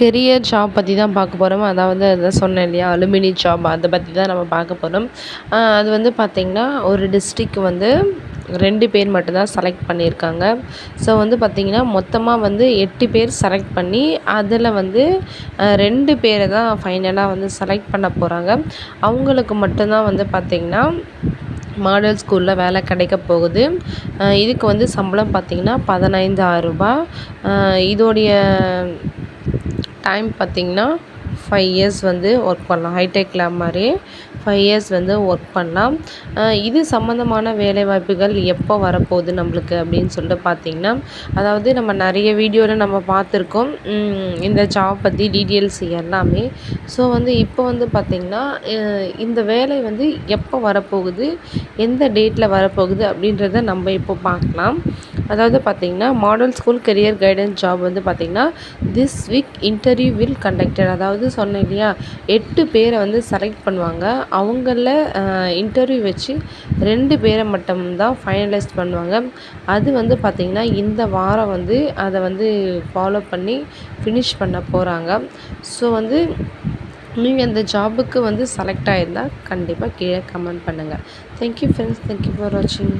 Career job பற்றி தான் பார்க்க போகிறோம் அதாவது அதான் சொன்னேன் இல்லையா? அலுமினி ஜாப் அதை பற்றி தான் நம்ம பார்க்க போகிறோம் அது வந்து பார்த்திங்கன்னா ஒரு டிஸ்ட்ரிக் வந்து ரெண்டு பேர் மட்டும்தான் செலக்ட் பண்ணியிருக்காங்க. ஸோ வந்து பார்த்திங்கன்னா மொத்தமாக வந்து எட்டு பேர் செலக்ட் பண்ணி அதில் வந்து ரெண்டு பேரை தான் ஃபைனலாக வந்து செலக்ட் பண்ண போகிறாங்க அவங்களுக்கு மட்டும்தான் வந்து பார்த்திங்கன்னா மாடல் ஸ்கூலில் வேலை கிடைக்க போகுது. இதுக்கு வந்து சம்பளம் பார்த்திங்கன்னா பதினைந்து ஆறுரூபா இதோடைய டைம் பார்த்திங்கன்னா ஃபைவ் இயர்ஸ் வந்து ஒர்க் பண்ணலாம். ஹைடெக் லேப் மாதிரி. ஃபைவ் இயர்ஸ் வந்து ஒர்க் பண்ணலாம். இது சம்மந்தமான வேலைவாய்ப்புகள் எப்போ வரப்போகுது நம்மளுக்கு அப்படின்னு சொல்லிட்டு பார்த்திங்கன்னா அதாவது நம்ம நிறைய வீடியோவில் நம்ம பார்த்துருக்கோம். இந்த ஜாப் பற்றி டீட்டெயில்ஸ் எல்லாமே. ஸோ வந்து இப்போ வந்து பார்த்திங்கன்னா இந்த வேலை வந்து எப்போ வரப்போகுது எந்த டேட்டில் வரப்போகுது அப்படின்றத நம்ம இப்போ பார்க்கலாம். அதாவது பார்த்திங்கன்னா model school career guidance job வந்து பார்த்திங்கன்னா this week interview will conducted அதாவது சொன்னேன் இல்லையா எட்டு பேரை வந்து செலக்ட் பண்ணுவாங்க. அவங்கள இன்டர்வியூ வச்சு ரெண்டு பேரை மட்டும்தான் ஃபைனலைஸ் பண்ணுவாங்க. அது வந்து பார்த்திங்கன்னா இந்த வாரம் வந்து அதை வந்து ஃபாலோ பண்ணி ஃபினிஷ் பண்ண போகிறாங்க ஸோ வந்து நீங்கள் அந்த ஜாபுக்கு வந்து செலக்ட் ஆகியிருந்தால் கண்டிப்பாக கீழே கமெண்ட் பண்ணுங்கள் தேங்க்யூ ஃப்ரெண்ட்ஸ் தேங்க்யூ ஃபார் வாட்சிங்